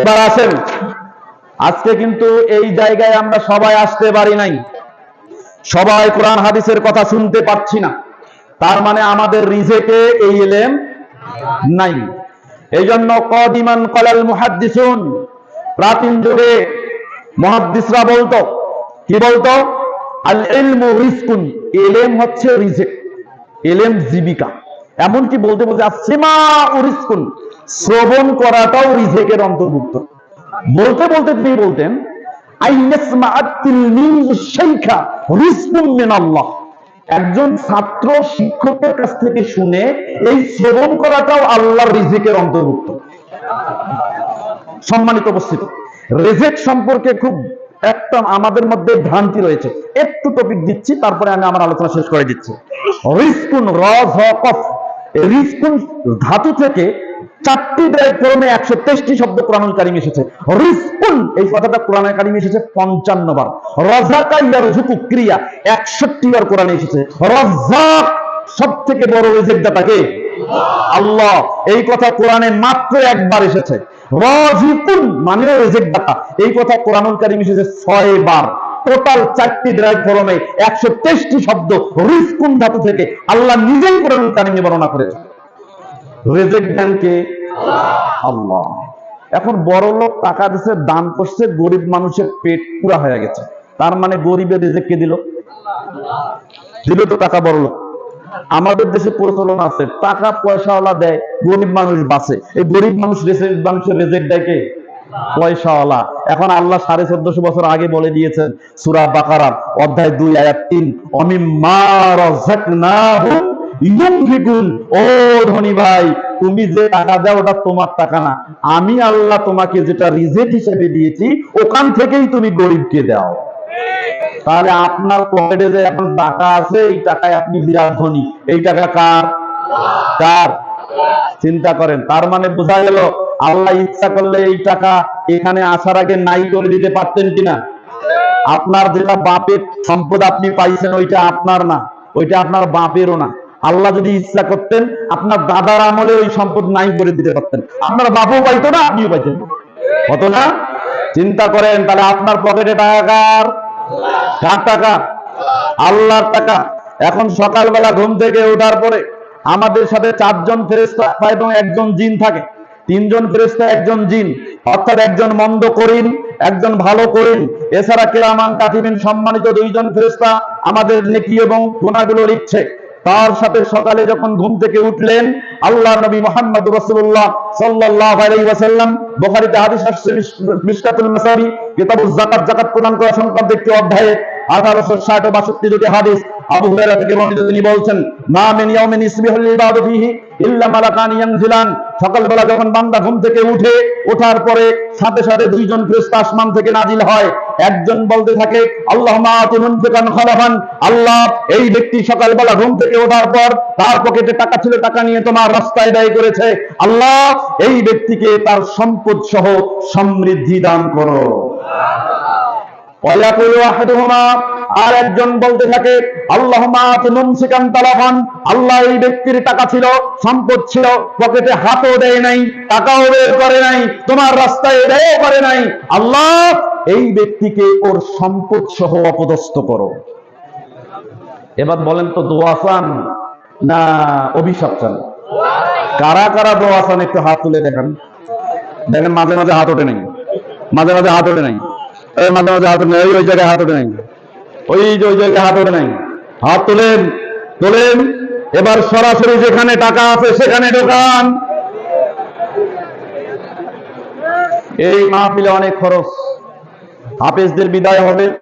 এবার আসেন। আজকে কিন্তু এই জায়গায় আমরা সবাই আসতে পারি নাই। সবাই কোরআন হাদিসের কথা শুনতে পাচ্ছি না। তার মানে আমাদের রিজেকে এই এলেম নাই। এই জন্য কদিমান কলাল মুহাদ্দিসুন। প্রাচীন যুগে মুহাদ্দিসরা বলতো, কি বলতো? আল ইলমু রিজকুন। এলেম হচ্ছে রিজেক। এলেম জীবিকা। এমনকি বলতে বলতে আসিমা উরিসকুন শ্রবণ করাটাও রিজেকের অন্তর্ভুক্ত। বলতে বলতে তিনি বলতেন একজন ছাত্র শিক্ষকের কাছ থেকে শুনে এই শ্রবণ করাটাও আল্লাহর রিজিকের অন্তর্ভুক্ত। সম্মানিত উপস্থিতি, রেজেক সম্পর্কে খুব একটা আমাদের মধ্যে ভ্রান্তি রয়েছে। একটু টপিক দিচ্ছি, তারপরে আমি আমার আলোচনা শেষ করে দিচ্ছি। রিস্কুন রিস্কুন ধাতু থেকে চারটি ক্রমে একশো তেইশটি শব্দ কোরআনুল কারিম এসেছে। রিস্কুন এই কথাটা কোরআন কারিম এসেছে পঞ্চান্ন বার। রজাকা ইয়ার ঝুকু ক্রিয়া, একষট্টি বার কোরআনে এসেছে। রজাক সব থেকে বড় রিজেক দাতাকে আল্লাহ। এই কথা কোরআনে মাত্র একবার এসেছে। রাজিকুন মানে রিজেক দাতা। এই কথা কোরআনুল কারিম এসেছে ছয় বার। টোটাল চারটি ড্রাইভ ফরমে একশো তেইশটি শব্দ রিজকুন ধাতু থেকে আল্লাহ নিজেই কোরআনুল কারিমে বর্ণনা করেছে রেজেক দেন কে? আল্লাহ। এখন বড় লোক টাকা দিচ্ছে দান করছে, গরিব মানুষের পেট পুরা হয়ে গেছে। তার মানে গরিবের রেজেক কে দিল? দিল তো টাকা বড় লোক। আমাদের দেশে প্রচলন আছে, টাকা পয়সাওয়ালা দেয়, গরিব মানুষ বাঁচে। এই গরিব মানুষ মানুষের রেজেক দেয় কে? পয়সাওয়ালা। এখন আল্লাহ সাড়ে চোদ্দশো বছর আগে বলে দিয়েছেন, সুরা বাকারার অধ্যায় দুই, আয়াত তিন অমিমার ও ধনী ভাই, তুমি যে টাকা দাও, ওটা তোমার টাকা না। আমি আল্লাহ তোমাকে যেটা রিজেক্ট হিসেবে দিয়েছি, ওখান থেকেই তুমি গরিবকে দাও। তাহলে আপনার পকেটে যে এখন টাকা আছে, এই টাকায় আপনি বিরাট ধনী। এই টাকা কার? কার? চিন্তা করেন। তার মানে বোঝা গেল, আল্লাহ ইচ্ছা করলে এই টাকা এখানে আসার আগে নাই করে দিতে পারতেন কিনা? আপনার যেটা বাপের সম্পদ আপনি পাইছেন, ওইটা আপনার না। ওইটা আপনার বাপেরও না। আল্লাহ যদি ইচ্ছা করতেন, আপনার দাদার আমলে ওই সম্পদ নাই করে দিতে পারতেন। আপনার বাপও পাইতো না আপনিও পাইতেন হতো না? চিন্তা করেন, তাহলে আপনার পকেটে টাকা কার? কার টাকা? আল্লাহর টাকা। এখন সকালবেলা ঘুম থেকে ওঠার পরে আমাদের সাথে চারজন ফেরেস্তা এবং একজন জিন থাকে। তিনজন ফেরেস্তা একজন জিন। অর্থাৎ একজন মন্দ করিন একজন ভালো করিন এছাড়া কেরামান কাতিবিন সম্মানিত দুইজন ফেরেস্তা আমাদের নেকি এবং গুণাগুলো লিখছে। তার সাথে সকালে যখন ঘুম থেকে উঠলেন, আল্লাহ নবী মোহাম্মদ রসুল্লাহ সাল্লাহাম বোখারিতে আদি কিতাবুজ যাকাত যাকাত প্রদান করা সংক্রান্ত একটি অধ্যায়ে 1860 ও 62 দুটি হাদিস। আবু হুরায়রা থেকে বর্ণিত তিনি বলছেন মা মিন ইয়াউমিন ইসবিহুল ইবাদু ফিহি ইল্লা মালাকান ইয়ানজিলান। সকালবেলা যখন বান্দা ঘুম থেকে উঠে ওঠার পরে সাথে সাথে দুইজন ফেরেশতা আসমান থেকে নাজিল হয়। একজন বলতে থাকে খলাফান। আল্লাহ এই ব্যক্তি সকালবেলা ঘুম থেকে ওঠার পর তার পকেটে টাকা ছিল টাকা নিয়ে তোমার রাস্তায় ব্যয় করেছে। আল্লাহ এই ব্যক্তিকে তার সম্পদ সহ সমৃদ্ধি দান করো। ওয়ালাকুলু আহাদুহুমা আর একজন বলতে থাকে আল্লাহুম্মা আতি তালাফান। আল্লাহ এই ব্যক্তির টাকা ছিল সম্পদ ছিল পকেটে হাতও দেয় নাই টাকাও বের করে নাই তোমার রাস্তায় ব্যয় করে নাই। আল্লাহ এই ব্যক্তিকে ওর সম্পদ সহ অপদস্থ করো। এবার বলেন তো দোয়া চান না অভিশাপ চান? কারা কারা দোয়া চান একটু হাত তুলে দেখেন। দেখেন মাঝে মাঝে হাত ওঠে নাই। মাঝে মাঝে হাত ওঠে নাই। মাঝে মাঝে হাত ওঠে নাই, ওই জায়গায় হাত ওঠে নাই। ওই যে, ওই জায়গায় হাত নাই। হাত তোলেন তোলেন এবার সরাসরি যেখানে টাকা আছে সেখানে ঢোকান। এই মাহফিলে অনেক খরচ। হাফেজদের বিদায় হবে।